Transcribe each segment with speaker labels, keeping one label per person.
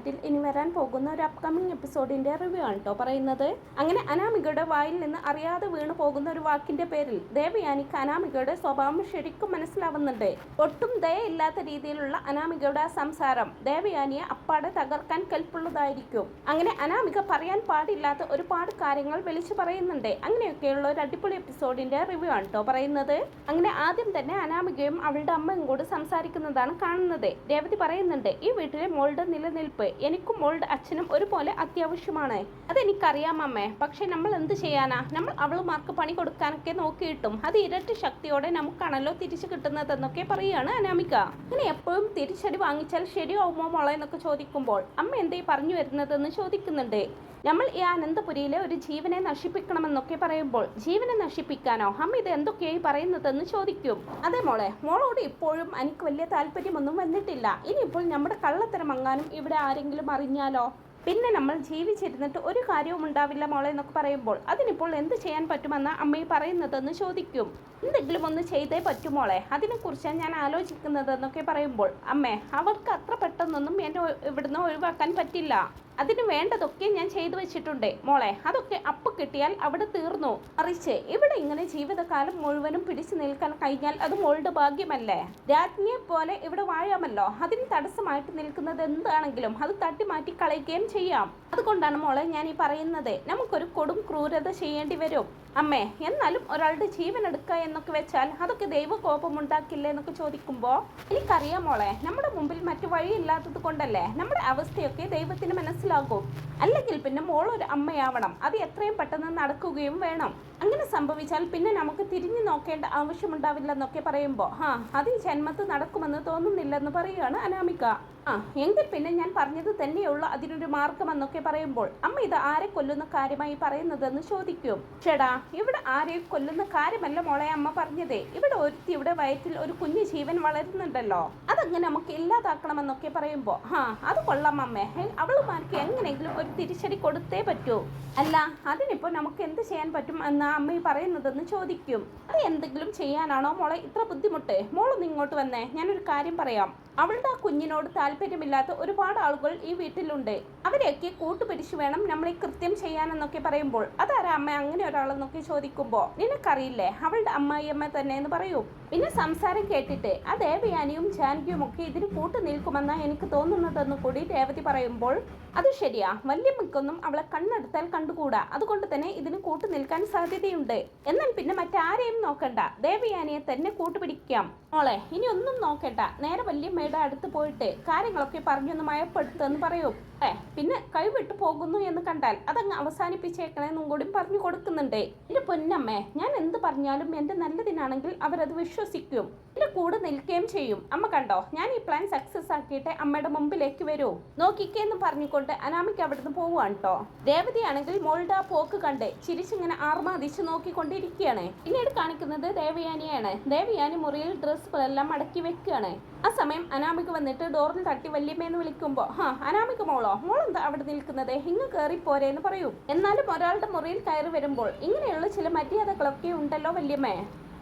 Speaker 1: ചാറ്റിൽ ഇനി വരാൻ പോകുന്ന ഒരു അപ്കമിങ് എപ്പിസോഡിന്റെ റിവ്യൂ ആണ് കേട്ടോ പറയുന്നത്. അങ്ങനെ അനാമികയുടെ വായിൽ നിന്ന് അറിയാതെ വീണു പോകുന്ന ഒരു വാക്കിന്റെ പേരിൽ ദേവയാനിക്ക് അനാമികയുടെ സ്വഭാവം ശരിക്കും മനസ്സിലാവുന്നുണ്ട്. ഒട്ടും ദയയില്ലാത്ത രീതിയിലുള്ള അനാമികയുടെ സംസാരം ദേവയാനിയെ അപ്പാടെ തകർക്കാൻ കെൽപ്പുള്ളതായിരിക്കും. അങ്ങനെ അനാമിക പറയാൻ പാടില്ലാത്ത ഒരുപാട് കാര്യങ്ങൾ വിളിച്ചു പറയുന്നുണ്ട്. അങ്ങനെയൊക്കെയുള്ള ഒരു അടിപൊളി എപ്പിസോഡിന്റെ റിവ്യൂ ആണ് കേട്ടോ പറയുന്നത്. അങ്ങനെ ആദ്യം തന്നെ അനാമികയും അവളുടെ അമ്മയും കൂടെ സംസാരിക്കുന്നതാണ് കാണുന്നത്. രേവതി പറയുന്നുണ്ട് ഈ വീട്ടിലെ മോളുടെ നിലനിൽപ്പ് എനിക്കും മോളുടെ അച്ഛനും ഒരുപോലെ അത്യാവശ്യമാണ്. അതെനിക്കറിയാം അമ്മേ. പക്ഷെ നമ്മൾ എന്ത് ചെയ്യാനാ? നമ്മൾ അവളുമാർക്ക് പണി കൊടുക്കാനൊക്കെ നോക്കിയിട്ടും അത് ഇരട്ടി ശക്തിയോടെ നമുക്കാണല്ലോ തിരിച്ചു കിട്ടുന്നതെന്നൊക്കെ പറയുകയാണ് അനാമിക. അങ്ങനെ എപ്പോഴും തിരിച്ചടി വാങ്ങിച്ചാൽ ശരിയാവുമോ മോളെ എന്നൊക്കെ ചോദിക്കുമ്പോൾ അമ്മ എന്തേ പറഞ്ഞു വരുന്നതെന്ന് ചോദിക്കുന്നുണ്ട്. നമ്മൾ ഈ അനന്തപുരിയിലെ ഒരു ജീവനെ നശിപ്പിക്കണമെന്നൊക്കെ പറയുമ്പോൾ ജീവനെ നശിപ്പിക്കാനോ അമ്മ ഇത് എന്തൊക്കെയായി പറയുന്നതെന്ന് ചോദിക്കും. അതെ മോളെ മോളോട് ഇപ്പോഴും എനിക്ക് വലിയ താല്പര്യമൊന്നും വന്നിട്ടില്ല. ഇനിയിപ്പോൾ നമ്മുടെ കള്ളത്തരം അങ്ങാനും ഇവിടെ ആരെങ്കിലും അറിഞ്ഞാലോ? പിന്നെ നമ്മൾ ജീവിച്ചിരുന്നിട്ട് ഒരു കാര്യവും ഉണ്ടാവില്ല മോളെ എന്നൊക്കെ പറയുമ്പോൾ അതിനിപ്പോൾ എന്ത് ചെയ്യാൻ പറ്റുമെന്ന് അമ്മയെ പറയുന്നതെന്ന് ചോദിക്കും. എന്തെങ്കിലും ഒന്ന് ചെയ്തേ പറ്റുമോളെ അതിനെക്കുറിച്ചാണ് ഞാൻ ആലോചിക്കുന്നതെന്നൊക്കെ പറയുമ്പോൾ അമ്മേ അവർക്ക് അത്ര പെട്ടെന്നൊന്നും എന്നെ ഇവിടുന്ന് ഒഴിവാക്കാൻ പറ്റില്ല. അതിന് വേണ്ടതൊക്കെ ഞാൻ ചെയ്തു വെച്ചിട്ടുണ്ട്. മോളെ അതൊക്കെ അപ്പ് കിട്ടിയാൽ അവിടെ തീർന്നു. മറിച്ച് ഇവിടെ ഇങ്ങനെ ജീവിതകാലം മുഴുവനും പിടിച്ചു നിൽക്കാൻ കഴിഞ്ഞാൽ അത് മോളുടെ ഭാഗ്യമല്ലേ? രാജ്ഞിയെ പോലെ ഇവിടെ വാഴാമല്ലോ? അതിന് തടസ്സമായിട്ട് നിൽക്കുന്നത് എന്താണെങ്കിലും അത് തട്ടി മാറ്റി കളയുകയും ചെയ്യാം. അതുകൊണ്ടാണ് മോളെ ഞാൻ ഈ പറയുന്നത്. നമുക്കൊരു കൊടും ക്രൂരത ചെയ്യേണ്ടി വരും. അമ്മേ എന്നാലും ഒരാളുടെ ജീവൻ എടുക്കുക എന്നൊക്കെ വെച്ചാൽ അതൊക്കെ ദൈവകോപം ഉണ്ടാക്കില്ലേ എന്നൊക്കെ ചോദിക്കുമ്പോൾ എനിക്കറിയാം മോളെ നമ്മുടെ മുമ്പിൽ മറ്റു വഴിയില്ലാത്തത് കൊണ്ടല്ലേ? നമ്മുടെ അവസ്ഥയൊക്കെ ദൈവത്തിന് മനസ്സിലാകും അല്ലെങ്കിൽ പിന്നെ മോൾ ഒരു അമ്മയാവണം. അത് എത്രയും പെട്ടെന്ന് നടക്കുകയും വേണം. അങ്ങനെ സംഭവിച്ചാൽ പിന്നെ നമുക്ക് തിരിഞ്ഞു നോക്കേണ്ട ആവശ്യമുണ്ടാവില്ലെന്നൊക്കെ പറയുമ്പോൾ ആ അത് ഈ ജന്മത്ത് നടക്കുമെന്ന് തോന്നുന്നില്ലെന്ന് പറയുകയാണ് അനാമിക. ആ എങ്കിൽ പിന്നെ ഞാൻ പറഞ്ഞത് തന്നെയുള്ള അതിനൊരു മാർഗമെന്നൊക്കെ പറയുമ്പോൾ. അമ്മ ഇത് ആരെ കൊല്ലുന്ന കാര്യമായി പറയുന്നതെന്ന് ചോദിക്കും. ചേടാ ഇവിടെ ആരെയും കൊല്ലുന്ന കാര്യമല്ല മോളെ അമ്മ പറഞ്ഞതേ. ഇവിടെ ഒരുത്തിയുടെ വയറ്റിൽ ഒരു കുഞ്ഞു ജീവൻ വളരുന്നുണ്ടല്ലോ. അതങ്ങനെ നമുക്ക് ഇല്ലാതാക്കണമെന്നൊക്കെ പറയുമ്പോൾ ആ അത് കൊള്ളാം അമ്മേ. അവളുമാർക്ക് എങ്ങനെയെങ്കിലും ഒരു തിരിച്ചടി കൊടുത്തേ പറ്റൂ. അല്ല അതിനിപ്പോൾ നമുക്ക് എന്ത് ചെയ്യാൻ പറ്റും എന്ന് അമ്മ ഈ പറയുന്നതെന്ന് ചോദിക്കും. അത് എന്തെങ്കിലും ചെയ്യാനാണോ മോളെ ഇത്ര ബുദ്ധിമുട്ട്? മോളൊന്ന് ഇങ്ങോട്ട് വന്നേ ഞാനൊരു കാര്യം പറയാം. അവളുടെ ആ കുഞ്ഞിനോട് താല്പര്യമില്ലാത്ത ഒരുപാട് ആളുകൾ ഈ വീട്ടിലുണ്ട്. അവരെയൊക്കെ കൂട്ടുപിടിച്ചു വേണം നമ്മളെ കൃത്യം ചെയ്യാനെന്നൊക്കെ പറയുമ്പോൾ. അതാരാ അമ്മ അങ്ങനെ ഒരാളെന്നൊക്കെ ചോദിക്കുമ്പോൾ നിനക്കറിയില്ലേ അവളുടെ അമ്മായിയമ്മ തന്നെ എന്ന് പറയൂ. പിന്നെ സംസാരം കേട്ടിട്ട് ആ ദേവയാനിയും ജാനകിയും ഒക്കെ ഇതിന് കൂട്ടു നിൽക്കുമെന്നാണ് എനിക്ക് തോന്നുന്നതെന്ന് കൂടി രേവതി പറയുമ്പോൾ അത് ശരിയാ. വല്യമ്മയ്ക്കൊന്നും അവളെ കണ്ണെടുത്താൽ കണ്ടുകൂടാ. അതുകൊണ്ട് തന്നെ ഇതിന് കൂട്ടു നിൽക്കാൻ സാധ്യതയുണ്ട്. എന്നാൽ പിന്നെ മറ്റാരെയും നോക്കണ്ട. ദേവയാനിയെ തന്നെ കൂട്ടുപിടിക്കാം മോളെ ഇനി ഒന്നും നോക്കണ്ട. നേരെ വല്യമ്മയുടെ അടുത്ത് പോയിട്ട് കാര്യങ്ങളൊക്കെ പറഞ്ഞൊന്ന് മയപ്പെടുത്തെന്ന് പറയൂ. ഏ പിന്നെ കൈവിട്ടു പോകുന്നു എന്ന് കണ്ടാൽ അതങ്ങ് അവസാനിപ്പിച്ചേക്കണേന്നും കൂടി പറഞ്ഞു കൊടുക്കുന്നുണ്ട്. എന്റെ പൊന്നമ്മേ ഞാൻ എന്ത് പറഞ്ഞാലും എന്റെ നല്ലതിനാണെങ്കിൽ അവരത് വിശ്വസിക്കും. എന്റെ കൂടെ നിൽക്കുകയും ചെയ്യും. അമ്മ കണ്ടോ ഞാൻ ഈ പ്ലാൻ സക്സസ് ആക്കിയിട്ട് അമ്മയുടെ മുമ്പിലേക്ക് വരൂ. നോക്കിക്കേന്ന് പറഞ്ഞുകൊണ്ട് അനാമിക്ക് അവിടുന്ന് പോവുകയാണ് കേട്ടോ ദേവതയാണെങ്കിൽ മോളുടെ ആ പോക്ക് കണ്ട് ചിരിച്ചിങ്ങനെ ആർമാദിച്ച് നോക്കിക്കൊണ്ടിരിക്കുകയാണ്. പിന്നീട് കാണിക്കുന്നത് ദേവയാനിയാണ്. ദേവയാനി മുറിയിൽ ഡ്രസ്സുകളെല്ലാം മടക്കി വെക്കുകയാണ്. ആ സമയം അനാമിക വന്നിട്ട് ഡോറിൽ തട്ടി വല്യമ്മേന്ന് വിളിക്കുമ്പോൾ ഹാ അനാമിക മോളോ മോളെന്താ അവിടെ നിൽക്കുന്നത്? ഇങ്ങ് പോരെ എന്ന് പറയൂ. എന്നാലും ഒരാളുടെ മുറിയിൽ കയറി വരുമ്പോൾ ഇങ്ങനെയുള്ള ചില മര്യാദകളൊക്കെ ഉണ്ടല്ലോ വല്യമ്മേ.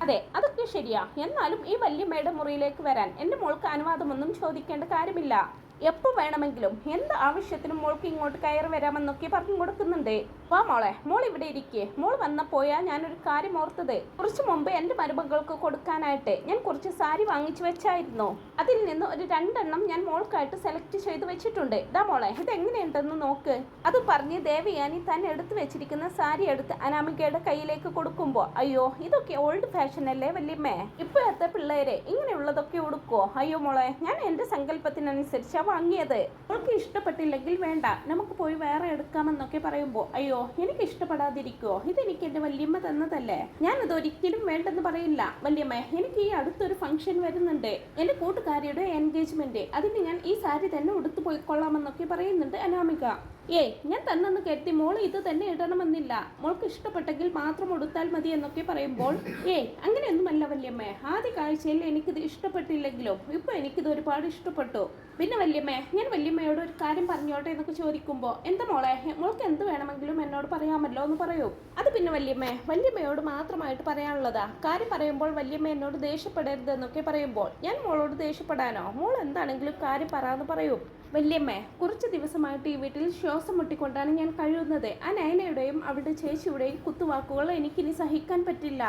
Speaker 1: അതെ അതൊക്കെ ശരിയാ. എന്നാലും ഈ വല്യമ്മയുടെ മുറിയിലേക്ക് വരാൻ എന്റെ മോൾക്ക് അനുവാദമൊന്നും ചോദിക്കേണ്ട കാര്യമില്ല. എപ്പോൾ വേണമെങ്കിലും എന്ത് ആവശ്യത്തിനും മോൾക്ക് ഇങ്ങോട്ട് കയറി വരാമെന്നൊക്കെ പറഞ്ഞു കൊടുക്കുന്നുണ്ട്. വാ മോളെ മോൾ ഇവിടെ ഇരിക്കേ. മോൾ വന്ന വന്നപ്പോയാ ഞാനൊരു കാര്യം ഓർത്തത്. കുറച്ച് മുമ്പ് എന്റെ മരുമകൾക്ക് കൊടുക്കാനായിട്ട് ഞാൻ കുറച്ച് സാരി വാങ്ങിച്ചു വെച്ചായിരുന്നു. അതിൽ നിന്ന് ഒരു രണ്ടെണ്ണം ഞാൻ മോൾക്കായിട്ട് സെലക്ട് ചെയ്ത് വെച്ചിട്ടുണ്ട്. ഇതാ മോളെ ഇതെങ്ങനെയുണ്ടെന്ന് നോക്ക്. അത് പറഞ്ഞ് ദേവയാനി തന്നെ എടുത്തു വെച്ചിരിക്കുന്ന സാരി എടുത്ത് അനാമികയുടെ കയ്യിലേക്ക് കൊടുക്കുമ്പോൾ അയ്യോ ഇതൊക്കെ ഓൾഡ് ഫാഷൻ അല്ലേ വല്യമ്മേ? ഇപ്പോഴത്തെ പിള്ളേരെ ഇങ്ങനെയുള്ളതൊക്കെ ഉടുക്കോ അയ്യോ മോളെ ഞാൻ എന്റെ സങ്കല്പത്തിനനുസരിച്ചാ വാങ്ങിയത്. അവൾക്ക് ഇഷ്ടപ്പെട്ടില്ലെങ്കിൽ വേണ്ട. നമുക്ക് പോയി വേറെ എടുക്കാമെന്നൊക്കെ പറയുമ്പോൾ അയ്യോ എനിക്ക് ഇഷ്ടപ്പെടാതിരിക്കോ ഇതെനിക്ക് എന്റെ വല്യമ്മ തന്നതല്ലേ? ഞാനത് ഒരിക്കലും വേണ്ടെന്ന് പറയില്ല. വല്യമ്മ എനിക്ക് ഈ അടുത്തൊരു ഫംഗ്ഷൻ വരുന്നുണ്ട്. എന്റെ കൂട്ടുകാരിയുടെ എൻഗേജ്മെന്റ് അതിന് ഞാൻ ഈ സാരി തന്നെ ഉടുത്തു പോയിക്കൊള്ളാമെന്നൊക്കെ പറയുന്നുണ്ട് അനാമിക. ഏയ് ഞാൻ തന്നെന്ന് കരുതി. മോൾ ഇത് തന്നെ ഇടണമെന്നില്ല. മോൾക്ക് ഇഷ്ടപ്പെട്ടെങ്കിൽ മാത്രം ഉടുത്താൽ മതി എന്നൊക്കെ പറയുമ്പോൾ ഏയ് അങ്ങനെയൊന്നുമല്ല വല്യമ്മേ. ആദ്യ കാഴ്ചയിൽ എനിക്കിത് ഇഷ്ടപ്പെട്ടില്ലെങ്കിലും? ഇപ്പൊ എനിക്കിത് ഒരുപാട് ഇഷ്ടപ്പെട്ടു. പിന്നെ വല്യമ്മേ ഞാൻ വല്യമ്മയോട് ഒരു കാര്യം പറഞ്ഞോട്ടെ എന്നൊക്കെ ചോദിക്കുമ്പോൾ എന്താ മോളെ? മോൾക്ക് എന്ത് വേണമെങ്കിലും എന്നോട് പറയാമല്ലോ എന്ന് പറയൂ. അത് പിന്നെ വല്യമ്മേ വല്യമ്മയോട് മാത്രമായിട്ട് പറയാനുള്ളതാ. കാര്യം പറയുമ്പോൾ വല്യമ്മ എന്നോട് ദേഷ്യപ്പെടരുത് എന്നൊക്കെ പറയുമ്പോൾ ഞാൻ മോളോട് ദേഷ്യപ്പെടാനോ? മോൾ എന്താണെങ്കിലും കാര്യം പറയാമെന്ന് പറയൂ. വല്യമ്മേ കുറച്ച് ദിവസമായിട്ട് ഈ വീട്ടിൽ ശ്വാസം മുട്ടിക്കൊണ്ടാണ് ഞാൻ കഴിയുന്നത് ആ നയനയുടെയും അവളുടെ ചേച്ചിയുടെയും കുത്തുവാക്കുകൾ എനിക്കിനി സഹിക്കാൻ പറ്റില്ല.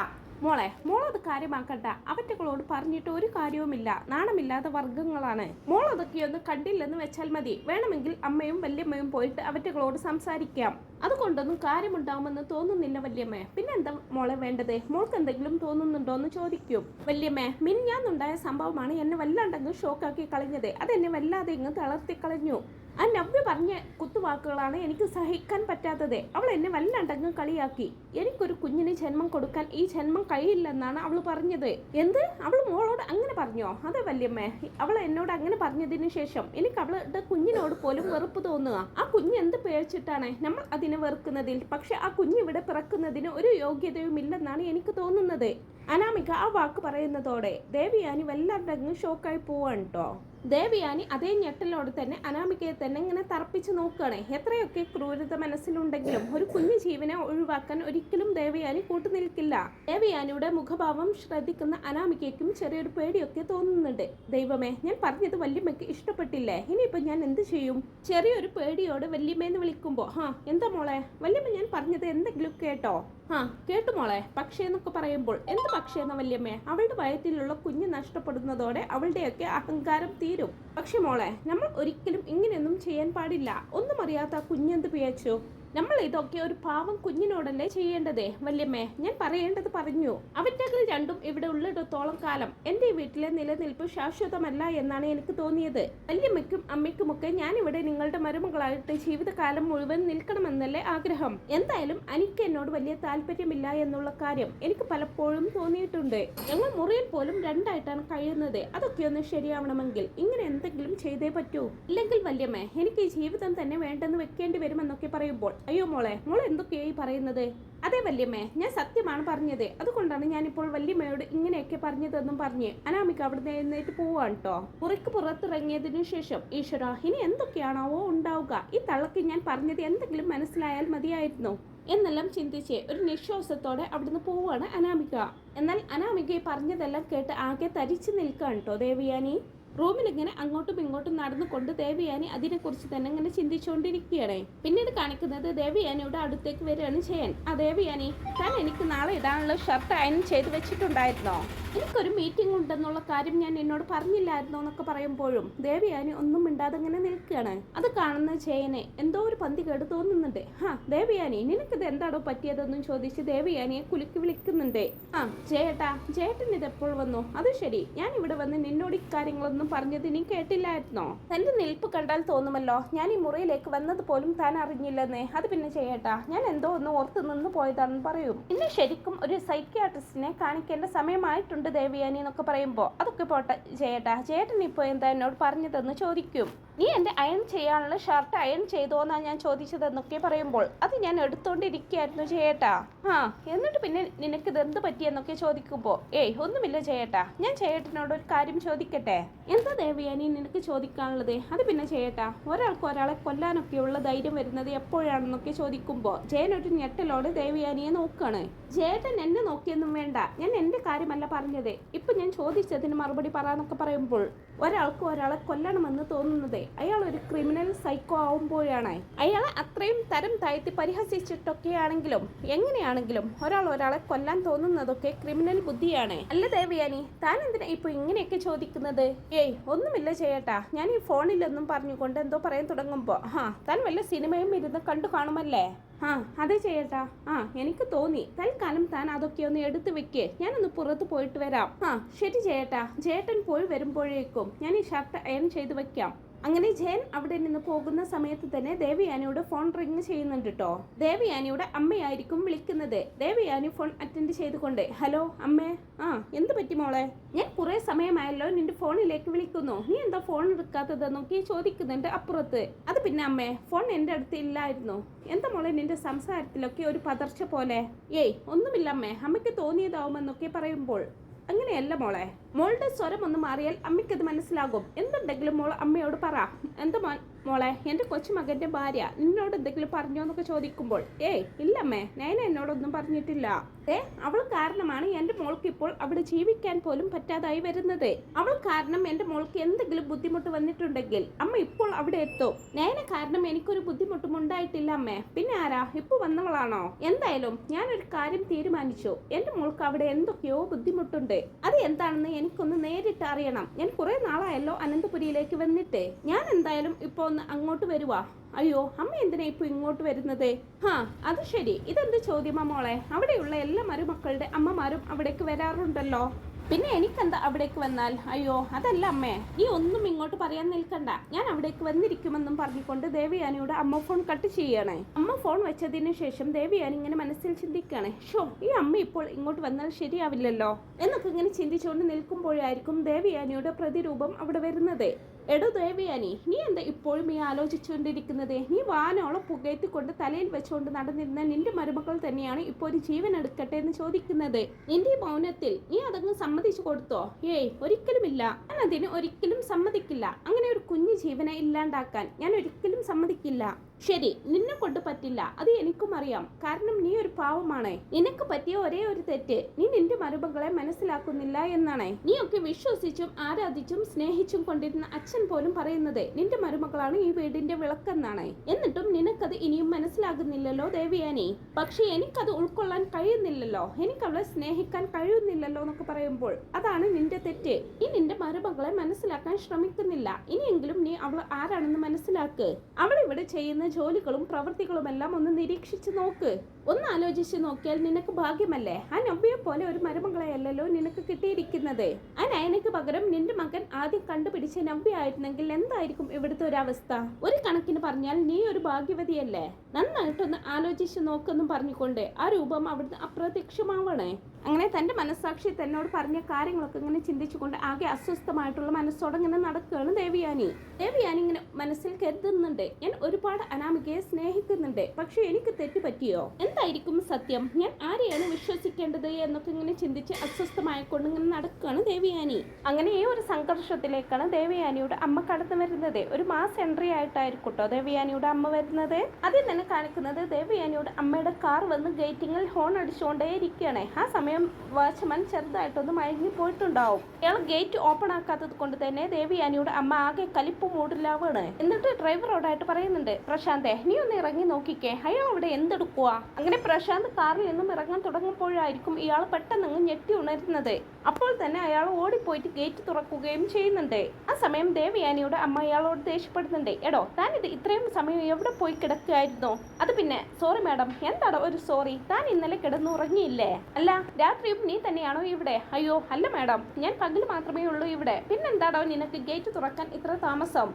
Speaker 1: മോളെ മോളത് കാര്യമാക്കണ്ട. അവറ്റകളോട് പറഞ്ഞിട്ട് ഒരു കാര്യവുമില്ല. നാണമില്ലാത്ത വർഗങ്ങളാണ് മോൾ അതൊക്കെയൊന്ന് കണ്ടില്ലെന്ന് വെച്ചാൽ മതി. വേണമെങ്കിൽ അമ്മയും വല്യമ്മയും പോയിട്ട് അവറ്റകളോട് സംസാരിക്കാം. അതുകൊണ്ടൊന്നും കാര്യമുണ്ടാവുമെന്ന് തോന്നുന്നില്ല വല്യമ്മേ. പിന്നെന്താ മോളെ വേണ്ടത്? മോൾക്ക് എന്തെങ്കിലും തോന്നുന്നുണ്ടോ എന്ന് ചോദിക്കും. വല്യമ്മേ മിനിഞ്ഞാന്നുണ്ടായ സംഭവമാണ് എന്നെ വല്ലാണ്ടങ്ങ് ഷോക്കാക്കി കളഞ്ഞത്. അതെന്നെ വല്ലാതെ ഇങ്ങ് തളർത്തി കളഞ്ഞു. ആ നവ്യ പറഞ്ഞ കുത്തുവാക്കുകളാണ് എനിക്ക് സഹിക്കാൻ പറ്റാത്തത്. അവൾ എന്നെ വല്ലാണ്ടങ്ങ് കളിയാക്കി. എനിക്കൊരു കുഞ്ഞിന് ജന്മം കൊടുക്കാൻ ഈ ജന്മം കഴിയില്ലെന്നാണ് അവൾ പറഞ്ഞത്. എന്ത്? അവൾ മോളോട് അങ്ങനെ പറഞ്ഞോ? അതെ വല്യമ്മേ അവൾ എന്നോട് അങ്ങനെ പറഞ്ഞതിന് ശേഷം എനിക്ക് അവളുടെ കുഞ്ഞിനോട് പോലും വെറുപ്പ് തോന്നുക. ആ കുഞ്ഞ് എന്ത് പേടിച്ചിട്ടാണ് നമ്മൾ അതിനെ വെറുക്കുന്നതിൽ? പക്ഷെ ആ കുഞ്ഞിവിടെ പിറക്കുന്നതിന് ഒരു യോഗ്യതയും ഇല്ലെന്നാണ് എനിക്ക് തോന്നുന്നത്. അനാമിക ആ വാക്ക് പറയുന്നതോടെ ദേവിയാനി വല്ലാണ്ടങ്ങ് ഷോക്കായി പോവാണ് കേട്ടോ ദേവിയാനി അതേ ഞെട്ടലോട് തന്നെ അനാമികയെ തന്നെ ഇങ്ങനെ തറപ്പിച്ച് നോക്കുകയാണ് എത്രയൊക്കെ ക്രൂരത മനസ്സിലുണ്ടെങ്കിലും ഒരു കുഞ്ഞു ജീവനെ ഒഴിവാക്കാൻ ഒരിക്കലും ദേവയാനി കൂട്ടുനിൽക്കില്ല ദേവയാനിയുടെ മുഖഭാവം ശ്രദ്ധിക്കുന്ന അനാമികയ്ക്കും ചെറിയൊരു പേടിയൊക്കെ തോന്നുന്നുണ്ട്. ദൈവമേ ഞാൻ പറഞ്ഞത് വല്യമ്മയ്ക്ക് ഇഷ്ടപ്പെട്ടില്ലേ? ഇനിയിപ്പോ ഞാൻ എന്ത് ചെയ്യും? ചെറിയൊരു പേടിയോട് വല്യമ്മയെന്ന് വിളിക്കുമ്പോ ഹാ എന്താ മോളെ? വല്യമ്മ ഞാൻ പറഞ്ഞത് എന്തെങ്കിലും കേട്ടോ? ആ കേട്ടു മോളെ. പക്ഷേ എന്നൊക്കെ പറയുമ്പോൾ എന്ത് പക്ഷേ വല്യമ്മേ അവളുടെ വയറ്റിലുള്ള കുഞ്ഞ് നഷ്ടപ്പെടുന്നതോടെ അവളുടെയൊക്കെ അഹങ്കാരം തീരും. പക്ഷെ മോളെ നമ്മൾ ഒരിക്കലും ഇങ്ങനെയൊന്നും ചെയ്യാൻ പാടില്ല. ഒന്നും അറിയാത്ത കുഞ്ഞെന്ത് പിയച്ചു നമ്മൾ ഇതൊക്കെ ഒരു പാവം കുഞ്ഞിനോടല്ലേ ചെയ്യേണ്ടതേ? വല്യമ്മേ ഞാൻ പറയേണ്ടത് പറഞ്ഞു. അവറ്റകൾ രണ്ടും ഇവിടെ ഉള്ളിടത്തോളം കാലം. എന്റെ ഈ വീട്ടിലെ നിലനിൽപ്പ് ശാശ്വതമല്ല എന്നാണ് എനിക്ക് തോന്നിയത്. വല്യമ്മയ്ക്കും അമ്മയ്ക്കുമൊക്കെ ഞാൻ ഇവിടെ നിങ്ങളുടെ മരുമകളായിട്ട് ജീവിതകാലം മുഴുവൻ നിൽക്കണമെന്നല്ലേ ആഗ്രഹം. എന്തായാലും അനിക്ക് എന്നോട് വലിയ താല്പര്യമില്ല എന്നുള്ള കാര്യം എനിക്ക് പലപ്പോഴും തോന്നിയിട്ടുണ്ട്. ഞങ്ങൾ മുറിയിൽ പോലും രണ്ടായിട്ടാണ് കഴിയുന്നത്. അതൊക്കെ ഒന്ന് ശരിയാവണമെങ്കിൽ ഇങ്ങനെ എന്തെങ്കിലും ചെയ്തേ പറ്റൂ. ഇല്ലെങ്കിൽ വല്യമ്മേ എനിക്ക് ഈ ജീവിതം തന്നെ വേണ്ടെന്ന് വെക്കേണ്ടി വരുമെന്നൊക്കെ പറയുമ്പോൾ അയ്യോ മോളെ മോൾ എന്തൊക്കെയായി പറയുന്നത്? അതെ വല്യമ്മേ ഞാൻ സത്യമാണ് പറഞ്ഞത്. അതുകൊണ്ടാണ് ഞാനിപ്പോൾ വല്യമ്മയോട് ഇങ്ങനെയൊക്കെ പറഞ്ഞതെന്നും പറഞ്ഞ് അനാമിക അവിടുന്ന് എഴുന്നേറ്റ് പോവാണ് കേട്ടോ പുറക്ക് പുറത്തിറങ്ങിയതിനു ശേഷം ഈശ്വര ഇനി എന്തൊക്കെയാണാവോ ഉണ്ടാവുക. ഈ തള്ളക്ക് ഞാൻ പറഞ്ഞത് എന്തെങ്കിലും മനസ്സിലായാൽ മതിയായിരുന്നു. എന്നെല്ലാം ചിന്തിച്ച് ഒരു നിശ്വാസത്തോടെ അവിടുന്ന് പോവാണ് അനാമിക. എന്നാൽ അനാമിക ഈ പറഞ്ഞതെല്ലാം കേട്ട് ആകെ തരിച്ചു നിൽക്കുകയാണ് കേട്ടോ ദേവിയാനി. റൂമിൽ ഇങ്ങനെ അങ്ങോട്ടും ഇങ്ങോട്ടും നടന്നുകൊണ്ട് ദേവിയാനി അതിനെക്കുറിച്ച് തന്നെ ഇങ്ങനെ ചിന്തിച്ചുകൊണ്ടിരിക്കുകയാണ് പിന്നീട് കാണിക്കുന്നത് ദേവയാനിയുടെ അടുത്തേക്ക് വരികയാണ് ചെയ്യാൻ ആ ദേവയാനി താൻ എനിക്ക് നാളെ ഇടാനുള്ള ഷർട്ട് അയൺ ചെയ്ത് വെച്ചിട്ടുണ്ടായിരുന്നോ? എനിക്കൊരു മീറ്റിംഗ് ഉണ്ടെന്നുള്ള കാര്യം ഞാൻ എന്നോട് പറഞ്ഞില്ലായിരുന്നോ എന്നൊക്കെ പറയുമ്പോഴും ദേവയാനി ഒന്നും മിണ്ടാതെ ഇങ്ങനെ നിൽക്കുകയാണ്. അത് കാണുന്ന ജയനെ എന്തോ ഒരു പന്തി കേട് തോന്നുന്നുണ്ട്. ഹാ ദേവയാനി നിനക്കിത് എന്താണോ പറ്റിയതെന്നും ചോദിച്ച് ദേവയാനിയെ കുലുക്കി വിളിക്കുന്നുണ്ട്. ആ ജയേട്ടാ ജേട്ടൻ ഇത് എപ്പോൾ വന്നു? അത് ശരി ഞാൻ ഇവിടെ വന്ന് നിന്നോട് ഇക്കാര്യങ്ങളൊന്നും പറഞ്ഞത് നീ കേട്ടില്ലായിരുന്നോ? തന്റെ നിൽപ്പ് കണ്ടാൽ തോന്നുമല്ലോ. ഞാൻ ഈ മുറിയിലേക്ക് വന്നത് പോലും താൻ അറിഞ്ഞില്ലെന്നേ. അത് പിന്നെ ചെയ്യട്ടാ. ഞാൻ എന്തോ ഒന്ന് ഓർത്ത് നിന്ന് പോയതാണെന്ന് പറയും. ഇന്ന് ശരിക്കും ഒരു സൈക്യാട്രിസ്റ്റിനെ കാണിക്കേണ്ട സമയമായിട്ടുണ്ട് ദേവിയാനി എന്നൊക്കെ പറയുമ്പോൾ അതൊക്കെ പോട്ടെ ചേട്ടാ ചേട്ടൻ ഇപ്പോൾ എന്താ എന്നോട് പറഞ്ഞതെന്ന് ചോദിക്കും. നീ എന്റെ അയൺ ചെയ്യാനുള്ള ഷർട്ട് അയൺ ചെയ്തോന്നാ ഞാൻ ചോദിച്ചതെന്നൊക്കെ പറയുമ്പോൾ അത് ഞാൻ എടുത്തോണ്ടിരിക്കുകയായിരുന്നു ചേട്ടാ ആ എന്നിട്ട് പിന്നെ നിനക്ക് എന്ത് പറ്റിയെന്നൊക്കെ ചോദിക്കുമ്പോൾ ഏയ് ഒന്നുമില്ല ചേട്ടാ ഞാൻ ചേട്ടനോട് ഒരു കാര്യം ചോദിക്കട്ടെ? എന്താ ദേവിയാനി നിനക്ക് ചോദിക്കാനുള്ളത്? അത് പിന്നെ ചേട്ടാ ഒരാൾക്ക് ഒരാളെ കൊല്ലാനൊക്കെയുള്ള ധൈര്യം വരുന്നത് എപ്പോഴാണെന്നൊക്കെ ചോദിക്കുമ്പോൾ ജയൻ ഒരു ഞെട്ടലോട് ദേവിയാനിയെ നോക്കാണ്. ജേട്ടൻ എന്നെ നോക്കിയൊന്നും വേണ്ട. ഞാൻ എന്റെ കാര്യമല്ല പറഞ്ഞത്. ഇപ്പൊ ഞാൻ ചോദിച്ചതിന് മറുപടി പറയാന്നൊക്കെ പറയുമ്പോൾ ഒരാൾക്ക് ഒരാളെ കൊല്ലണമെന്ന് തോന്നുന്നത് അയാൾ ഒരു ക്രിമിനൽ സൈക്കോ ആവുമ്പോഴാണ്. അയാളെ അത്രയും തരം താഴ്ത്തി പരിഹസിച്ചിട്ടൊക്കെയാണെങ്കിലും എങ്ങനെയാണെങ്കിലും ഒരാൾ ഒരാളെ കൊല്ലാൻ തോന്നുന്നതൊക്കെ ക്രിമിനൽ ബുദ്ധിയാണ്. അല്ല ദേവയാനി താൻ എന്തിനാ ഇപ്പൊ ഇങ്ങനെയൊക്കെ ചോദിക്കുന്നത്? ഏയ് ഒന്നുമില്ല ചെയ്യട്ടാ ഞാൻ ഈ ഫോണിലൊന്നും പറഞ്ഞുകൊണ്ട് എന്തോ പറയാൻ തുടങ്ങുമ്പോ ആ താൻ വല്ല സിനിമയും ഇരുന്ന് കണ്ടു കാണുമല്ലേ? ആ അതെ ചെയ്യട്ടാ ആ എനിക്ക് തോന്നി. തൽക്കാലം താൻ അതൊക്കെ ഒന്ന് എടുത്തു വെക്ക്. ഞാനൊന്ന് പുറത്ത് പോയിട്ട് വരാം. ആ ശരി ചേട്ടാ. ചേട്ടൻ പോയി വരുമ്പോഴേക്കും ഞാൻ ഈ ഷർട്ട് അയൺ ചെയ്ത് വെക്കാം. അങ്ങനെ ജയൻ അവിടെ നിന്ന് പോകുന്ന സമയത്ത് തന്നെ ദേവിയാനിയുടെ ഫോൺ റിങ് ചെയ്യുന്നുണ്ട് കേട്ടോ ദേവിയാനിയുടെ അമ്മയായിരിക്കും വിളിക്കുന്നത്. ദേവിയാനി ഫോൺ അറ്റൻഡ് ചെയ്തുകൊണ്ട് ഹലോ അമ്മേ. ആ എന്ത് പറ്റി മോളെ? ഞാൻ കുറെ സമയമായല്ലോ നിന്റെ ഫോണിലേക്ക് വിളിക്കുന്നു. നീ എന്താ ഫോൺ എടുക്കാത്തത്? നോക്കി ചോദിക്കുന്നുണ്ട് അപ്പുറത്ത്. അത് പിന്നെ അമ്മേ ഫോൺ എന്റെ അടുത്ത് ഇല്ലായിരുന്നു. എന്താ മോളെ നിന്റെ സംസാരത്തിലൊക്കെ ഒരു പതർച്ച പോലെ? ഏയ് ഒന്നുമില്ല അമ്മേ. അമ്മയ്ക്ക് തോന്നിയതാവുമെന്നൊക്കെ പറയുമ്പോൾ. അങ്ങനെയല്ല മോളെ. മോളുടെ സ്വരം ഒന്ന് മാറിയാൽ അമ്മയ്ക്കത് മനസ്സിലാകും. എന്തുണ്ടെങ്കിലും മോൾ അമ്മയോട് പറ. എന്താ മോളെ എന്റെ കൊച്ചുമകന്റെ ഭാര്യ നിന്നോട് എന്തെങ്കിലും പറഞ്ഞോ എന്നൊക്കെ ചോദിക്കുമ്പോൾ ഏയ് ഇല്ലമ്മേ നയന എന്നോടൊന്നും പറഞ്ഞിട്ടില്ല. ഏ അവൾ കാരണമാണ് എന്റെ മോൾക്ക് ഇപ്പോൾ അവിടെ ജീവിക്കാൻ പോലും പറ്റാതായി വരുന്നത്. അവൾ കാരണം എന്റെ മോൾക്ക് എന്തെങ്കിലും ബുദ്ധിമുട്ട് വന്നിട്ടുണ്ടെങ്കിൽ അമ്മ ഇപ്പോൾ അവിടെ എത്തും. നയന കാരണം എനിക്കൊരു ബുദ്ധിമുട്ടും ഉണ്ടായിട്ടില്ല അമ്മേ. പിന്നെ ആരാ? ഇപ്പൊ വന്നവളാണോ? എന്തായാലും ഞാനൊരു കാര്യം തീരുമാനിച്ചു. എന്റെ മോൾക്ക് അവിടെ എന്തൊക്കെയോ ബുദ്ധിമുട്ടുണ്ട്. അത് എന്താണെന്ന് എനിക്കൊന്ന് നേരിട്ട് അറിയണം. ഞാൻ കുറെ നാളായല്ലോ അനന്തപുരിയിലേക്ക് വന്നിട്ടേ. ഞാൻ എന്തായാലും ഇപ്പോൾ ഒന്ന് അങ്ങോട്ട് വരുവാ. അയ്യോ അമ്മ എന്തിനാ ഇപ്പൊ ഇങ്ങോട്ട് വരുന്നത്? ഹാ അത് ശരി. ഇതെന്ത് ചോദ്യമാ മോളെ? അവിടെയുള്ള എല്ലാ മരുമക്കളുടെ അമ്മമാരും അവിടേക്ക് വരാറുണ്ടല്ലോ. പിന്നെ എനിക്കെന്താ അവിടേക്ക് വന്നാൽ? അയ്യോ അതല്ല അമ്മേ നീ ഒന്നും ഇങ്ങോട്ട് പറയാൻ നിൽക്കണ്ട. ഞാൻ അവിടേക്ക് വന്നിരിക്കുമെന്നും പറഞ്ഞുകൊണ്ട് ദേവിയാനിയുടെ അമ്മ ഫോൺ കട്ട് ചെയ്യണേ. അമ്മ ഫോൺ വെച്ചതിന് ശേഷം ദേവിയാനി ഇങ്ങനെ മനസ്സിൽ ചിന്തിക്കണേ. ഷോ ഈ അമ്മ ഇപ്പോൾ ഇങ്ങോട്ട് വന്നാൽ ശരിയാവില്ലല്ലോ? എന്നൊക്കെ ഇങ്ങനെ ചിന്തിച്ചുകൊണ്ട് നിൽക്കുമ്പോഴായിരിക്കും ദേവിയാനിയുടെ പ്രതിരൂപം അവിടെ വരുന്നത്. എടോ ദേവയാനി നീ എന്താ ഇപ്പോഴും ഈ ആലോചിച്ചുകൊണ്ടിരിക്കുന്നത്? നീ വാനോളം പുകയത്തിക്കൊണ്ട് തലയിൽ വെച്ചുകൊണ്ട് നടന്നിരുന്ന നിന്റെ മരുമകൾ തന്നെയാണ് ഇപ്പോൾ ഒരു ജീവൻ എടുക്കട്ടെ എന്ന് ചോദിക്കുന്നത്. നിന്റെ മൗനത്തിൽ നീ അതങ്ങ് സമ്മതിച്ചു കൊടുത്തോ? ഏയ് ഒരിക്കലുമില്ല. ഞാൻ അതിന് ഒരിക്കലും സമ്മതിക്കില്ല. അങ്ങനെ ഒരു കുഞ്ഞു ജീവനെ ഇല്ലാണ്ടാക്കാൻ ഞാൻ ഒരിക്കലും സമ്മതിക്കില്ല. ശരി നിന്നെ കൊണ്ട് പറ്റില്ല. അത് എനിക്കും അറിയാം. കാരണം നീ ഒരു പാവമാണ്. നിനക്ക് പറ്റിയ ഒരേ ഒരു തെറ്റ്. നീ നിന്റെ മരുമകളെ മനസ്സിലാക്കുന്നില്ല എന്നാണ്. നീയൊക്കെ വിശ്വസിച്ചും ആരാധിച്ചും സ്നേഹിച്ചും കൊണ്ടിരുന്ന അച്ഛൻ പോലും പറയുന്നത് നിന്റെ മരുമകളാണ് ഈ വീടിന്റെ വിളക്കെന്നാണ്. എന്നിട്ടും നിനക്കത് ഇനിയും മനസ്സിലാകുന്നില്ലല്ലോ ദേവിയാനി. പക്ഷെ എനിക്കത് ഉൾക്കൊള്ളാൻ കഴിയുന്നില്ലല്ലോ. എനിക്ക് അവളെ സ്നേഹിക്കാൻ കഴിയുന്നില്ലല്ലോ എന്നൊക്കെ പറയുമ്പോൾ അതാണ് നിന്റെ തെറ്റ്. നീ നിന്റെ മരുമകളെ മനസ്സിലാക്കാൻ ശ്രമിക്കുന്നില്ല. ഇനിയെങ്കിലും നീ അവൾ ആരാണെന്ന് മനസ്സിലാക്ക്. അവൾ ഇവിടെ ചെയ്യുന്ന ജോലികളും പ്രവൃത്തികളുമെല്ലാം ഒന്ന് നിരീക്ഷിച്ച് നോക്ക്. ഒന്ന് ആലോചിച്ച് നോക്കിയാൽ നിനക്ക് ഭാഗ്യമല്ലേ? ആ നവ്യെ പോലെ ഒരു മരുമകളെയല്ലോ നിനക്ക് കിട്ടിയിരിക്കുന്നത്. ആ നയനക്ക് പകരം നിന്റെ മകൻ ആദ്യം കണ്ടുപിടിച്ച നവ്യ ആയിരുന്നെങ്കിൽ എന്തായിരിക്കും ഇവിടുത്തെ ഒരു അവസ്ഥ? ഒരു കണക്കിന് പറഞ്ഞാൽ നീ ഒരു ഭാഗ്യവതിയല്ലേ? നന്നായിട്ടൊന്ന് ആലോചിച്ച് നോക്കെന്നും പറഞ്ഞുകൊണ്ട് ആ രൂപം അവിടുന്ന് അപ്രത്യക്ഷമാവണേ. അങ്ങനെ തന്റെ മനസ്സാക്ഷി തന്നോട് പറഞ്ഞ കാര്യങ്ങളൊക്കെ ഇങ്ങനെ ചിന്തിച്ചുകൊണ്ട് ആകെ അസ്വസ്ഥമായിട്ടുള്ള മനസ്സോടെ ഇങ്ങനെ നടക്കുകയാണ് ദേവിയാനി. ദേവിയാനി ഇങ്ങനെ മനസ്സിൽ കരുതുന്നുണ്ട്. ഞാൻ ഒരുപാട് അനാമികയെ സ്നേഹിക്കുന്നുണ്ട്. പക്ഷെ എനിക്ക് തെറ്റ് പറ്റിയോ? എന്തായിരിക്കും സത്യം? ഞാൻ ആരെയാണ് വിശ്വസിക്കേണ്ടത് എന്നൊക്കെ ഇങ്ങനെ ചിന്തിച്ച് അസ്വസ്ഥമായിക്കൊണ്ട് ഇങ്ങനെ നടക്കുകയാണ് ദേവിയാനി. അങ്ങനെ ഈ ഒരു സംഘർഷത്തിലേക്കാണ് ദേവിയാനിയുടെ അമ്മ കടന്നു വരുന്നത്. ഒരു മാസ് എൻട്രി ആയിട്ടായിരിക്കട്ടോ കേട്ടോ ദേവിയാനിയുടെ അമ്മ വരുന്നത്. അതിൽ തന്നെ കാണിക്കുന്നത് ദേവിയാനിയുടെ അമ്മയുടെ കാർ വന്ന് ഗേറ്റിങ്ങിൽ ഹോൺ അടിച്ചുകൊണ്ടേ ഇരിക്കുകയാണ് ആ സമയം വാച്ച്മാൻ ചെറുതായിട്ടൊന്ന് മയങ്ങി പോയിട്ടുണ്ടാവും ഇയാൾ ഗേറ്റ് ഓപ്പൺ ആക്കാത്തത് കൊണ്ട് തന്നെ ദേവിയാനിയുടെ അമ്മ ആകെ കലിപ്പ് മൂടിലാവാണ്. എന്നിട്ട് ഡ്രൈവറോടായിട്ട് പറയുന്നുണ്ട് പ്രശാന്തേ നീ ഒന്ന് ഇറങ്ങി നോക്കിക്കേ. അയാൾ അവിടെ എന്തെടുക്കുക അങ്ങനെ പ്രശാന്ത് കാറിൽ നിന്നും ഇറങ്ങാൻ തുടങ്ങുമ്പോഴായിരിക്കും ഇയാൾ പെട്ടെന്ന് ഞെട്ടി ഉണരുന്നത്. അപ്പോൾ തന്നെ അയാൾ ഓടിപ്പോയിട്ട് ഗേറ്റ് തുറക്കുകയും ചെയ്യുന്നുണ്ട്. ആ സമയം ദേവയാനിയുടെ അമ്മ അയാളോട് ദേഷ്യപ്പെടുന്നുണ്ട് എടോ താൻ ഇത് ഇത്രയും സമയം എവിടെ പോയി കിടക്കുകയായിരുന്നു? അത് പിന്നെ സോറി മാഡം എന്താടോ ഒരു സോറി താൻ ഇന്നലെ കിടന്നു ഉറങ്ങിയില്ലേ അല്ല രാത്രിയും നീ തന്നെയാണോ ഇവിടെ? അയ്യോ അല്ല മാഡം. ഞാൻ പകൽ മാത്രമേ ഉള്ളൂ ഇവിടെ. പിന്നെന്താടോ നിനക്ക് ഗേറ്റ് തുറക്കാൻ ഇത്ര താമസം?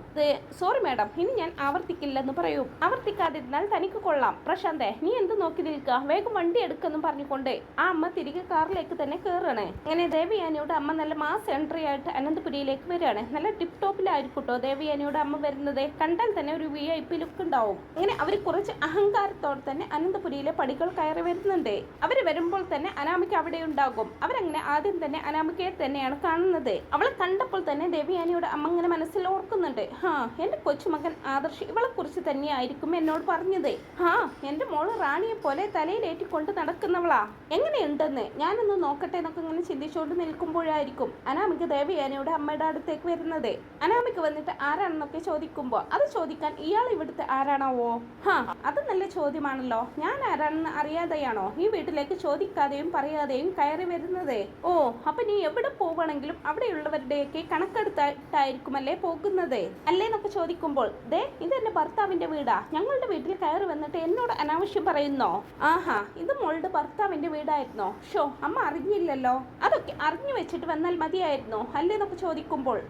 Speaker 1: Sorry madam. ഇനി ഞാൻ ആവർത്തിക്കില്ലെന്ന് പറയൂ. ആവർത്തിക്കാതിരുന്നാൽ തനിക്ക് കൊള്ളാം. പ്രശാന്തേ നീ എന്ത് നോക്കി നിൽക്കുക വേഗം വണ്ടി എടുക്കെന്നും പറഞ്ഞുകൊണ്ട് ആ അമ്മ തിരികെ കാറിലേക്ക് തന്നെ കയറണേ അങ്ങനെ ദേവിയാനിയുടെ അമ്മ നല്ല മാസ് എൻട്രി ആയിട്ട് അനന്തപുരിയിലേക്ക് വരികയാണ്. നല്ല ടിപ് ടോപ്പിലായിരിക്കും കേട്ടോ ദേവിയാനിയുടെ അമ്മ വരുന്നത്. കണ്ടാൽ തന്നെ ഒരു വി ഐ പി ലുക്ക് ഉണ്ടാവും. അങ്ങനെ അവർ കുറച്ച് അഹങ്കാരത്തോടെ തന്നെ അനന്തപുരിയിലെ പടികൾ കയറി വരുന്നുണ്ട്. അവർ വരുമ്പോൾ തന്നെ അനാമിക അവിടെ ഉണ്ടാകും. അവരങ്ങനെ ആദ്യം തന്നെ അനാമികയെ തന്നെയാണ് കാണുന്നത്. അവളെ കണ്ടപ്പോൾ തന്നെ ദേവിയാനിയുടെ അമ്മ ഇങ്ങനെ മനസ്സിൽ ഓർക്കുന്നുണ്ട്. ഹാ എന്റെ കൊച്ചുമകൻ ആദർശ് ഇവളെ കുറിച്ച് തന്നെയായിരിക്കും എന്നോട് പറഞ്ഞത്. ഹാ എന്റെ മോൾ റാണിയെ പോലെ തലയിലേറ്റിക്കൊണ്ട് നടക്കുന്നവളാ. എങ്ങനെയുണ്ടെന്ന് ഞാനൊന്ന് നോക്കട്ടെ എന്നൊക്കെ ഇങ്ങനെ ചിന്തിച്ചുകൊണ്ട് നിൽക്കുമ്പോഴായിരിക്കും അനാമിക ദേവിയാനിയുടെ അമ്മയുടെ അടുത്തേക്ക് വരുന്നത്. അനാമിക വന്നിട്ട് ആരാണെന്നൊക്കെ ചോദിക്കുമ്പോൾ അത് ചോദിക്കാൻ ഇയാൾ ഇവിടുത്തെ ആരാണാവോ? ഹാ അത് നല്ല ചോദ്യമാണല്ലോ. ഞാൻ ആരാണെന്ന് അറിയാതെയാണോ ഈ വീട്ടിലേക്ക് ചോദിക്കാതെയും പറയാതെയും കയറി വരുന്നത്. ഓ അപ്പൊ നീ എവിടെ പോവുകയാണെങ്കിലും അവിടെയുള്ളവരുടെയൊക്കെ കണക്കെടുത്തായിട്ടായിരിക്കുമല്ലേ പോകുന്നത്? അല്ലേ എന്നൊക്കെ ചോദിക്കുമ്പോൾ ദേ ഇത് എന്റെ ഭർത്താവിന്റെ വീടാ. ഞങ്ങളുടെ വീട്ടിൽ കയറി വന്നിട്ട് എന്നോട് അനാവശ്യം പറയുന്നോ? ആഹാ ഇത് മോളുടെ ഭർത്താവിന്റെ വീടായിരുന്നോ? ഷോ അമ്മ അറിഞ്ഞില്ലല്ലോ. അതൊക്കെ അറിഞ്ഞു വെച്ചിട്ട് വന്നാൽ മതിയായിരുന്നോ? അല്ലേ എന്നൊക്കെ ചോദിക്കുമ്പോൾ.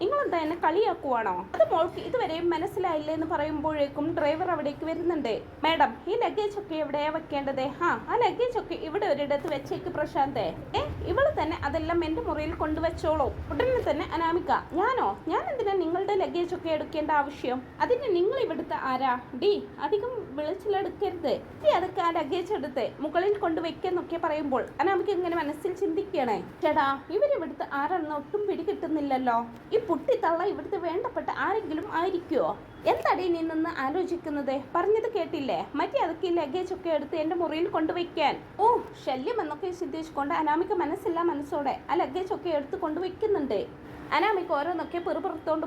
Speaker 1: നിങ്ങളെന്താ എന്നെ കളിയാക്കുവാണോ? അത് മോൾക്ക് ഇതുവരെയും മനസ്സിലായില്ല എന്ന് പറയുമ്പോഴേക്കും ഡ്രൈവർ അവിടേക്ക് വരുന്നുണ്ട്. മാഡം ഈ ലഗേജ് ഒക്കെ എവിടെയാ വെക്കേണ്ടത്? ആ ആ ലഗേജ് ഒക്കെ ഇവിടെ ഒരിടത്ത് വെച്ചേക്ക് പ്രശാന്തേ. ഏ ഇവൾ തന്നെ അതെല്ലാം എന്റെ മുറിയിൽ കൊണ്ടുവച്ചോളൂ. ഉടനെ തന്നെ അനാമിക ഞാനോ? ഞാൻ എന്തിനാ നിങ്ങളുടെ ലഗേജ് ഒക്കെ എടുക്കേണ്ട ആവശ്യം? അതിന് നിങ്ങൾ ഇവിടുത്തെ ആരാ? ഡി അധികം വിളിച്ചിലെടുക്കരുത് ഈ അതൊക്കെ ആ ലഗേജ് എടുത്ത് മുകളിൽ കൊണ്ടുവയ്ക്കെന്നൊക്കെ പറയുമ്പോൾ അനാമിക ഇങ്ങനെ മനസ്സിൽ ചിന്തിക്കണേ ചേടാ ഇവരിവിടുത്തെ ആരാണെന്ന് ഒട്ടും പിടികിട്ടുന്നില്ലല്ലോ. പുട്ടിത്തള്ള ഇവിടുത്തെ വേണ്ടപ്പെട്ട ആരെങ്കിലും ആയിരിക്കുമോ എന്താടി നീ നിന്ന് ആലോചിക്കുന്നത്? പറഞ്ഞത് കേട്ടില്ലേ? മറ്റേ അതൊക്കെ ലഗേജ് ഒക്കെ എടുത്ത് എന്റെ മുറിയിൽ കൊണ്ടുവയ്ക്കാൻ. ഓ ശല്യം എന്നൊക്കെ ചിന്തിച്ചുകൊണ്ട് അനാമിക മനസ്സില്ല മനസ്സോടെ ആ ലഗേജ് ഒക്കെ എടുത്ത് കൊണ്ടുവയ്ക്കുന്നുണ്ട്. അനാമിക ഓരോന്നൊക്കെ പെറുപുറത്തോണ്ട്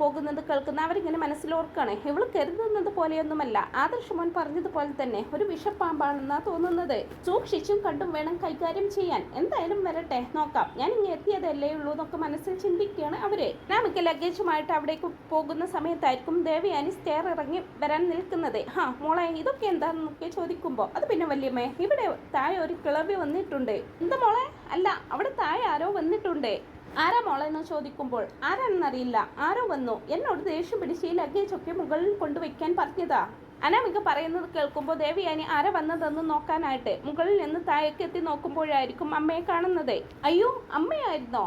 Speaker 1: പോകുന്നത് കേൾക്കുന്ന അവരിങ്ങനെ മനസ്സിലോർക്കാണ്. ഇവൾ കരുതുന്നത് പോലെയൊന്നുമല്ല. ആദർശമോൻ പറഞ്ഞതുപോലെ തന്നെ ഒരു വിഷപ്പാമ്പാണെന്നാ തോന്നുന്നത്. സൂക്ഷിച്ചും കണ്ടും വേണം കൈകാര്യം ചെയ്യാൻ. എന്തായാലും വരട്ടെ നോക്കാം. ഞാൻ ഇങ്ങനെ എത്തിയതല്ലേ ഉള്ളൂ എന്നൊക്കെ മനസ്സിൽ ചിന്തിക്കുകയാണ് അവർ. അനാമിക്ക് ലഗേജുമായിട്ട് അവിടേക്ക് പോകുന്ന സമയത്തായിരിക്കും ദേവയാനി സ്റ്റെയർ ഇറങ്ങി വരാൻ നിൽക്കുന്നത്. ഹാ മോളെ ഇതൊക്കെ എന്താന്നൊക്കെ ചോദിക്കുമ്പോൾ അത് പിന്നെ വല്യമ്മേ ഇവിടെ താഴെ ഒരു കിളവി വന്നിട്ടുണ്ട്. എന്താ മോളെ? അല്ല അവിടെ താഴെ ആരോ വന്നിട്ടുണ്ട്. ആരാ മോളെ എന്ന് ചോദിക്കുമ്പോൾ ആരാണെന്നറിയില്ല ആരോ വന്നു. എന്നോട് ദേഷ്യം പിടിച്ച് ഈ ലഗേജ് ഒക്കെ മുകളിൽ കൊണ്ടുവയ്ക്കാൻ പറഞ്ഞതാ. അനാമിക പറയുന്നത് കേൾക്കുമ്പോൾ ദേവിയാനി ആരെ വന്നതെന്ന് നോക്കാനായിട്ട് മുകളിൽ നിന്ന് താഴേക്ക് എത്തി നോക്കുമ്പോഴായിരിക്കും അമ്മയെ കാണുന്നത്. അയ്യോ അമ്മയായിരുന്നോ?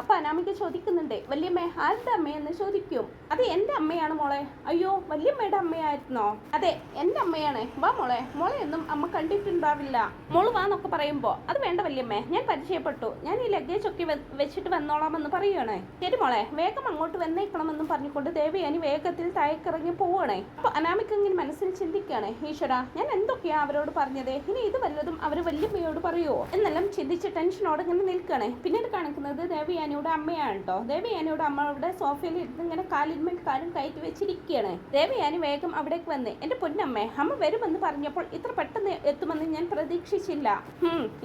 Speaker 1: അപ്പൊ അനാമിക ചോദിക്കുന്നുണ്ട് വല്യമ്മേ ആരുടെ അമ്മയെന്ന് ചോദിക്കും? അത് എന്റെ അമ്മയാണ് മോളെ. അയ്യോ വല്യമ്മയുടെ അമ്മയായിരുന്നോ? അതെ എന്റെ അമ്മയാണ്. വാ മോളെ മോളെ ഒന്നും അമ്മ കണ്ടിട്ടുണ്ടാവില്ല. മോൾ വാ എന്നൊക്കെ പറയുമ്പോ അത് വേണ്ട വല്യമ്മേ ഞാൻ പരിചയപ്പെട്ടു. ഞാൻ ഈ ലഗേജ് ഒക്കെ വെച്ചിട്ട് വന്നോളാമെന്ന് പറയുകയാണ് ശരി മോളെ വേഗം അങ്ങോട്ട് വന്നേക്കണമെന്നും പറഞ്ഞുകൊണ്ട് ദേവിയാനി വേഗത്തിൽ താഴേക്കിറങ്ങി പോവുകയാണ് അപ്പൊ അനാമിക്ക് ഇങ്ങനെ മനസ്സിൽ ചിന്തിക്കുകയാണ് ഈശ്വര ഞാൻ എന്തൊക്കെയാ അവരോട് പറഞ്ഞത്? ഇനി ഇത് വല്ലതും അവർ വല്യമ്മയോട് പറയുമോ എന്നെല്ലാം ചിന്തിച്ച് ടെൻഷനോടെ ഇങ്ങനെ നിൽക്കുകയാണ് പിന്നീട് കാണിക്കുന്നത് ദേവിയാനിയുടെ അമ്മയാണ് കേട്ടോ ദേവിയാനിയുടെ അമ്മ അവിടെ സോഫയിൽ ഇരുന്ന് ഇങ്ങനെ കാലിന്മേൽ കാലും കയറ്റി വെച്ചിരിക്കുകയാണ് ദേവിയാനി വേഗം അവിടേക്ക് വന്ന് എന്റെ പൊന്നമ്മേ അമ്മ വരുമെന്ന് പറഞ്ഞപ്പോൾ ഇത്ര പെട്ടെന്ന് എത്തുമെന്ന് ഞാൻ പ്രതീക്ഷിച്ചില്ല.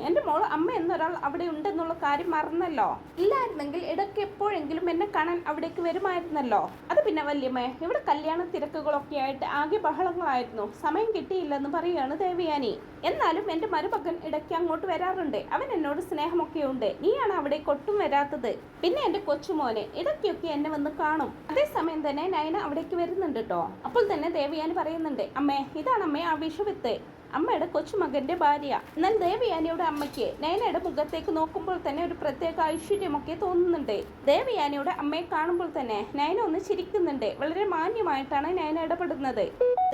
Speaker 1: എന്റെ മോൾ അമ്മ എന്നൊരാൾ അവിടെ ഉണ്ടെന്നുള്ള കാര്യം മറന്നല്ലോ. ഇല്ലായിരുന്നെങ്കിൽ ഇടയ്ക്ക് എപ്പോഴെങ്കിലും എന്നെ കാണാൻ അവിടേക്ക് വരുമായിരുന്നല്ലോ. അത് പിന്നെ വല്യമ്മേ ഇവിടെ കല്യാണ തിരക്കുകളൊക്കെ ആയിട്ട് ആകെ ബഹളങ്ങളായിരുന്നു. സമയം കിട്ടിയില്ലെന്ന് പറയുകയാണ് ദേവിയാനി എന്നാലും എന്റെ മരുമകൻ ഇടയ്ക്ക് അങ്ങോട്ട് വരാറുണ്ട്. അവൻ എന്നോട് സ്നേഹമൊക്കെ ഉണ്ട് നീയാണ് അവിടെ ഒട്ടും വരാത്തത്. പിന്നെ എന്റെ കൊച്ചുമോനെ ഇടയ്ക്കൊക്കെ എന്നെ വന്ന് കാണും. അതേസമയം തന്നെ നയന അവിടേക്ക് വരുന്നുണ്ട് കേട്ടോ അപ്പോൾ തന്നെ ദേവയാനി പറയുന്നുണ്ട് അമ്മേ ഇതാണ് അമ്മേ ആ വിഷുവിത്ത്. അമ്മയുടെ കൊച്ചുമകന്റെ ഭാര്യ. എന്നാൽ ദേവയാനിയുടെ അമ്മയ്ക്ക് നയനയുടെ മുഖത്തേക്ക് നോക്കുമ്പോൾ തന്നെ ഒരു പ്രത്യേക ഐശ്വര്യമൊക്കെ തോന്നുന്നുണ്ട്. ദേവയാനിയുടെ അമ്മയെ കാണുമ്പോൾ തന്നെ നയന ഒന്ന് ചിരിക്കുന്നുണ്ട്. വളരെ മാന്യമായിട്ടാണ് നയന ഇടപെടുന്നത്.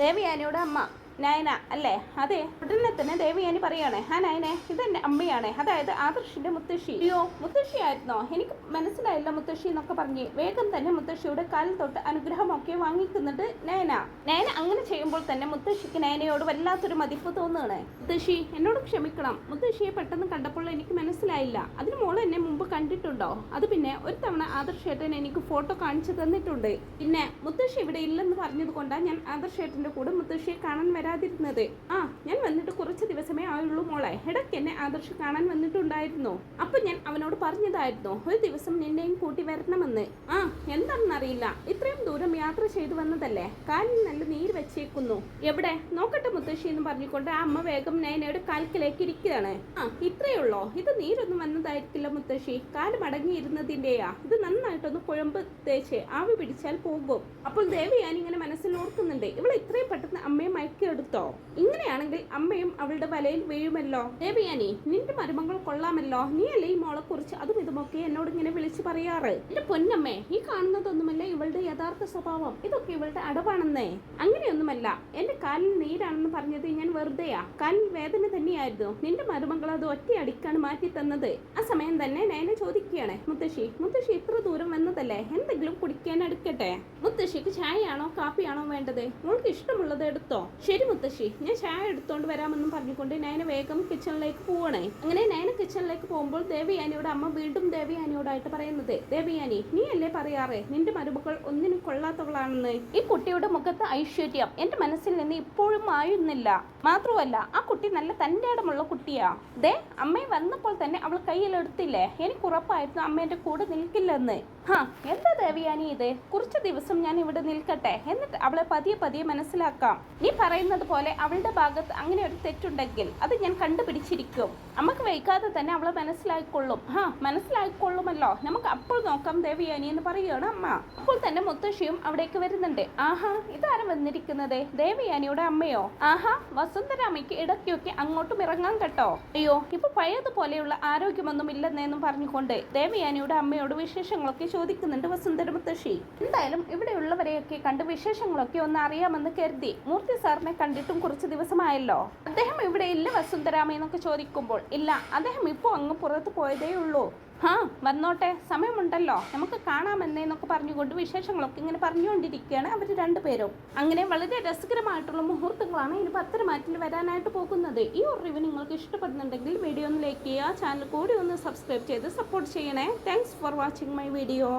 Speaker 1: ദേവയാനിയുടെ അമ്മ നയന അല്ലേ? അതെ ഉടനെ തന്നെ ഞാൻ പറയാണ് ആ നയനെ ഇതെന്റെ അമ്മയാണ് അതായത് ആദർശിന്റെ മുത്തശ്ശി. അയ്യോ മുത്തശ്ശിയായിരുന്നോ എനിക്ക് മനസ്സിലായില്ല മുത്തശ്ശി എന്നൊക്കെ പറഞ്ഞ് വേഗം തന്നെ മുത്തശ്ശിയുടെ കാലിൽ തൊട്ട് അനുഗ്രഹമൊക്കെ വാങ്ങിക്കുന്നുണ്ട് നയന. നയന അങ്ങനെ ചെയ്യുമ്പോൾ തന്നെ മുത്തശ്ശിക്ക് നയനയോട് വല്ലാത്തൊരു മതിപ്പ് തോന്നുകയാണ്. മുത്തശ്ശി എന്നോട് ക്ഷമിക്കണം. മുത്തശ്ശിയെ പെട്ടെന്ന് കണ്ടപ്പോൾ എനിക്ക് മനസ്സിലായില്ല. അതിന് മോൾ എന്നെ മുമ്പ് കണ്ടിട്ടുണ്ടോ? അത് പിന്നെ ഒരു തവണ ആദർശേട്ടൻ എനിക്ക് ഫോട്ടോ കാണിച്ചു തന്നിട്ടുണ്ട്. പിന്നെ മുത്തശ്ശി ഇവിടെ ഇല്ലെന്ന് പറഞ്ഞത് കൊണ്ടാണ് ഞാൻ ആദർശേട്ടന്റെ കൂടെ മുത്തശ്ശിയെ കാണാൻ വരാതിരുന്നത്. ആ ഞാൻ വന്നിട്ട് കുറച്ച് ദിവസമേ ആയുള്ളൂ മോളെ. ഇടയ്ക്ക് എന്നെ ആദർശ് കാണാൻ വന്നിട്ടുണ്ടായിരുന്നു. അപ്പൊ ഞാൻ അവനോട് പറഞ്ഞതായിരുന്നു. ഒരു ദിവസം നിന്നെയും കൂട്ടി വരണമെന്ന്. ആ എന്താണെന്നറിയില്ല. ഇത്രയും ദൂരം യാത്ര ചെയ്തു വന്നതല്ലേ? കാലിൽ നല്ല നീര് വെച്ചേക്കുന്നു. എവിടെ? നോക്കട്ടെ മുത്തശ്ശി എന്ന് പറഞ്ഞുകൊണ്ട് ആ അമ്മ വേഗം നയനയുടെ കാൽക്കിലേക്ക് ഇരിക്കുകയാണ്. ആ ഇത്രയേ ഉള്ളോ? ഇത് നീരൊന്നും വന്നതായിരിക്കില്ല മുത്തശ്ശി. കാൽ മടങ്ങിയിരുന്നതിന്റെയാ ഇത് നന്നായിട്ടൊന്ന് കുഴമ്പ് തേച്ച് ആവി പിടിച്ചാൽ പോകും. അപ്പോൾ ദേവി ഞാനിങ്ങനെ മനസ്സിൽ ഓർക്കുന്നുണ്ട്. ഇവൾ ഇത്രയും പെട്ടെന്ന് അമ്മയെ മയക്കിയെടുത്തോ ഇങ്ങനെയാണെങ്കിൽ അമ്മയും അവളുടെ വലയിൽ വീഴുമല്ലോ? ദേവിയാനി നിന്റെ മരുമകൾ കൊള്ളാമല്ലോ. നീ അല്ലേ ഈ മോളെ കുറിച്ച് അതും ഇതുമൊക്കെ എന്നോട് ഇങ്ങനെ വിളിച്ചു പറയാറ്? എന്റെ പൊന്നമ്മേ ഈ കാണുന്നതൊന്നുമല്ല ഇവളുടെ യഥാർത്ഥ സ്വഭാവം. ഇതൊക്കെ ഇവളുടെ അടവാണെന്നേ. അങ്ങനെയൊന്നുമല്ല. എന്റെ കാലിൽ നീരാണെന്ന് പറഞ്ഞത് ഞാൻ വെറുതെയാ. കാലിൽ വേദന തന്നെയായിരുന്നു. നിന്റെ മരുമകൾ അത് ഒറ്റയടിക്കാണ് മാറ്റി തന്നത് ആ സമയം തന്നെ നയനെ ചോദിക്കുകയാണ് മുത്തശ്ശി മുത്തശ്ശി ഇത്ര ദൂരം വന്നതല്ലേ? എന്തെങ്കിലും കുടിക്കാൻ എടുക്കട്ടെ? മുത്തശ്ശിക്ക് ചായയാണോ കാപ്പിയാണോ വേണ്ടത്? മോൾക്ക് ഇഷ്ടമുള്ളത് എടുത്തോ? ശരി മുത്തശ്ശി ഞാൻ ചായ എടുത്തോണ്ട് വരാമെന്നും പറഞ്ഞുകൊണ്ട് നയന വേഗം കിച്ചണിലേക്ക് പോവണേ. അങ്ങനെ നയന കിച്ചണിലേക്ക് പോകുമ്പോൾ ദേവിയാനിയോട് അമ്മ വീണ്ടും ദേവിയാനിയോടായിട്ട് പറയുന്നത് ദേവിയാനി നീ അല്ലേ പറയാറേ? നിന്റെ മരുമകൾ ഒന്നിനും കൊള്ളാത്തവളാണെന്ന്. ഈ കുട്ടിയുടെ മുഖത്ത് ഐശ്വര്യം. എന്റെ മനസ്സിൽ നിന്ന് ഇപ്പോഴും മായുന്നില്ല. മാത്രമല്ല ആ കുട്ടി നല്ല തന്റെ ഇടമുള്ള കുട്ടിയാ. ദേ അമ്മയെ വന്നപ്പോൾ തന്നെ അവൾ കയ്യിലെടുത്തില്ലേ എനിക്ക് ഉറപ്പായിരുന്നു അമ്മ എന്റെ കൂടെ നിൽക്കില്ലെന്ന്. ഹാ എന്താ ദേവിയാനി ഇത്? കുറച്ച് ദിവസം ഞാൻ ഇവിടെ നിൽക്കട്ടെ. എന്നിട്ട് അവളെ പതിയെ പതിയെ മനസ്സിലാക്കാം. നീ പറയുന്നത് പോലെ അവളുടെ ഭാഗത്ത് അങ്ങനെ ഒരു തെറ്റുണ്ടെങ്കിൽ അത് ഞാൻ കണ്ടുപിടിച്ചിരിക്കും. നമുക്ക് വൈകാതെ തന്നെ അവളെ മനസ്സിലായിക്കൊള്ളും. ഹാ മനസ്സിലായിക്കൊള്ളുമല്ലോ. നമുക്ക് അപ്പോൾ നോക്കാം ദേവിയാനി എന്ന് പറയുകയാണ് അമ്മ. അപ്പോൾ തന്നെ മുത്തശ്ശിയും അവിടേക്ക് വരുന്നുണ്ട്. ആഹാ ഇതാരും വന്നിരിക്കുന്നത്? ദേവിയാനിയുടെ അമ്മയോ? ആഹാ വസുന്ധരാമയ്ക്ക് ഇടയ്ക്കൊക്കെ അങ്ങോട്ടും ഇറങ്ങാൻ കേട്ടോ. അയ്യോ ഇപ്പൊ പഴയതുപോലെയുള്ള ആരോഗ്യമൊന്നും ഇല്ലെന്നേന്നും പറഞ്ഞുകൊണ്ട് ദേവയാനിയുടെ അമ്മയോട് വിശേഷങ്ങളൊക്കെ ചോദിക്കുന്നുണ്ട് വസുന്ധര മുത്തശ്ശി. എന്തായാലും ഇവിടെയുള്ളവരെയൊക്കെ കണ്ട് വിശേഷങ്ങളൊക്കെ ഒന്ന് അറിയാമെന്ന് കരുതി. മൂർത്തി സാറിനെ കണ്ടിട്ടും കുറച്ച് ദിവസമായല്ലോ. അദ്ദേഹം ഇവിടെ ഇല്ല വസുന്ധരാമ എന്നൊക്കെ ചോദിക്കുമ്പോൾ ഇല്ല അദ്ദേഹം ഇപ്പോൾ അങ്ങ് പുറത്ത് പോയതേ ഉള്ളൂ. ഹാ വന്നോട്ടെ സമയമുണ്ടല്ലോ. നമുക്ക് കാണാമെന്നേന്നൊക്കെ പറഞ്ഞുകൊണ്ട് വിശേഷങ്ങളൊക്കെ ഇങ്ങനെ പറഞ്ഞുകൊണ്ടിരിക്കുകയാണ് അവർ രണ്ടുപേരും. അങ്ങനെ വളരെ രസകരമായിട്ടുള്ള മുഹൂർത്തങ്ങളാണ് ഇനി പത്തരമാറ്റിൽ വരാനായിട്ട് പോകുന്നത്. ഈ ഒരു റിവ്യൂ നിങ്ങൾക്ക് ഇഷ്ടപ്പെടുന്നുണ്ടെങ്കിൽ വീഡിയോ ഒന്ന് ലൈക്ക് ചെയ്യുക ചാനൽ കൂടി ഒന്ന് സബ്സ്ക്രൈബ് ചെയ്ത് സപ്പോർട്ട് ചെയ്യണേ. Thanks for watching my video